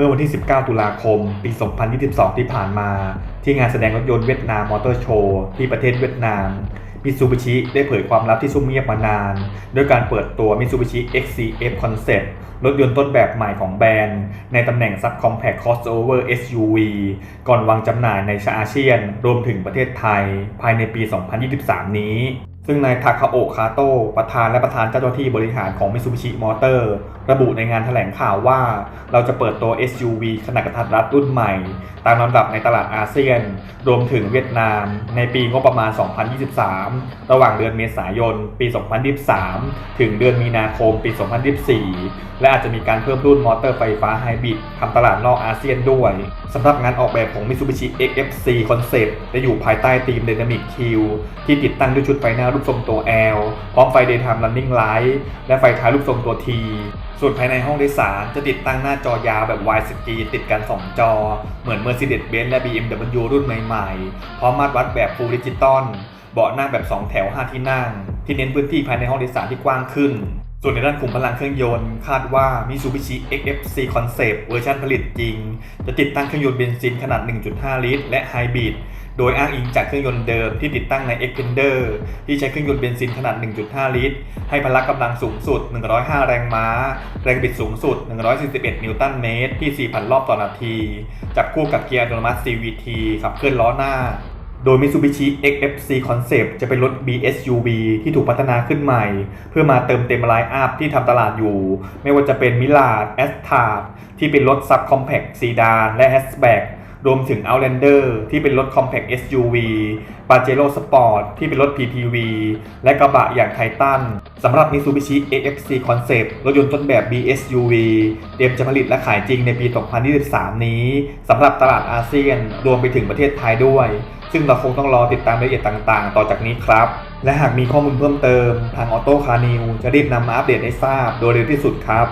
มื่อวันที่ 19 ตุลาคม ปี 2022 ที่ผ่านมา ที่งานแสดงรถยนต์เวียดนามมอเตอร์โชว์ที่ประเทศเวียดนาม มิตซูบิชิได้เผยความลับที่ซุ่มเงียบมานาน ด้วยการเปิดตัวมิตซูบิชิ XCF Concept รถยนต์ต้นแบบใหม่ของแบรนด์ ในตำแหน่ง Subcompact Crossover SUV ก่อนวางจำหน่ายในชาอาเซียน รวมถึงประเทศไทย ภายในปี 2023 นี้ ซึ่งนายทาคาโอะคาโตะประธานและประธานเจ้าหน้าที่บริหารของ Mitsubishi Motor ระบุในงานแถลงข่าวว่า เราจะเปิดตัว SUV ขนาดกระทัดรัดรุ่นใหม่ ตามลำดับในตลาดอาเซียน รวมถึงเวียดนาม ในปีงบประมาณ 2023 ระหว่างเดือนเมษายน ปี 2023 ถึงเดือนมีนาคม ปี 2024 และอาจจะมีการเพิ่มรุ่นมอเตอร์ไฟฟ้าไฮบริดทำตลาดนอกอาเซียนด้วยสำหรับงานออกแบบของ Mitsubishi XFC Concept จะอยู่ภายใต้ธีม Dynamic Q ที่ติดตั้งด้วยชุดไฟหน้ารูปทรงตัว L พร้อมไฟ Daytime Running Light และไฟท้ายรูปทรงตัว T ส่วนภายในห้องโดยสารจะติดตั้งหน้าจอยาวแบบ Wide Screen ติดกัน 2 จอ เหมือน Mercedes-Benz และ BMW รุ่นใหม่ๆ พร้อมมาตรวัดแบบ Full Digital เบาะนั่งแบบ 2 แถว 5 ที่นั่ง ที่เน้นพื้นที่ภายในห้องโดยสารที่กว้างขึ้น ส่วนในด้านขุมพลังเครื่องยนต์ คาดว่า Mitsubishi XFC Concept เวอร์ชันผลิตจริง จะติดตั้งเครื่องยนต์เบนซินขนาด 1.5 ลิตร และไฮบริดโดยอ้างอิงจากเครื่องยนต์เดิมที่ติดตั้งใน Xpander ที่ใช้เครื่องยนต์เบนซินขนาด 1.5 ลิตร ให้พละกำลังสูงสุด 105 แรงม้า แรงบิดสูงสุด 141 นิวตันเมตร ที่ 4,000 รอบต่อนาที จับคู่กับเกียร์อัตโนมัติ CVT ขับเคลื่อนล้อหน้า โดย Mitsubishi XFC Concept จะเป็นรถ BSUV ที่ถูกพัฒนาขึ้นใหม่ เพื่อมาเติมเต็มไลน์อัพที่ทำตลาดอยู่ ไม่ว่าจะเป็น Mirage a s t a r ที่เป็นรถ Subcompact Sedan และ Hatchback รวมถึง Outlander ที่เป็นรถ Compact SUV Pajero Sport ที่เป็นรถ PPV และกระบะอย่างไททันสำหรับ Mitsubishi AFC Concept รถยนต์ต้นแบบ BSUV เตรียมจะผลิตและขายจริงในปี 2023 นี้สำหรับตลาดอาเซียนรวมไปถึงประเทศไทยด้วย ซึ่งเราคงต้องรอติดตามรายละเอียดต่างๆ ต่อจากนี้ครับ และหากมีข้อมูลเพิ่มเติม ทาง Auto Car News จะรีบนำมาอัปเดตให้ทราบโดยเร็วที่สุดครับ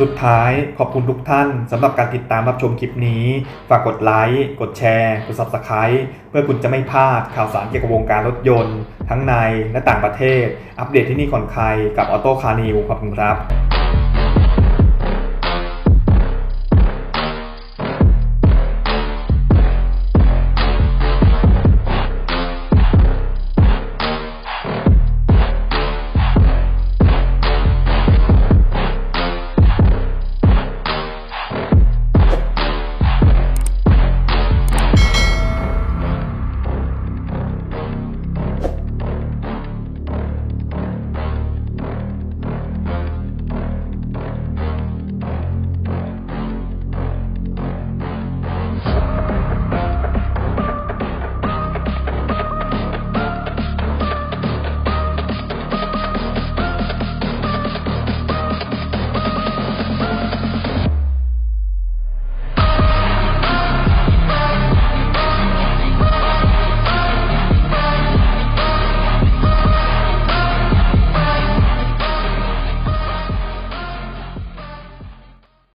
สุดท้ายขอบคุณทุกท่านสำหรับการติดตามรับชมคลิปนี้ ฝากกดไลค์กดแชร์กด Subscribe เพื่อคุณจะไม่พลาดข่าวสารเกี่ยวกับวงการรถยนต์ ทั้งในและต่างประเทศ อัปเดตที่นี่ก่อนใครกับ Auto Car News ขอบคุณครับ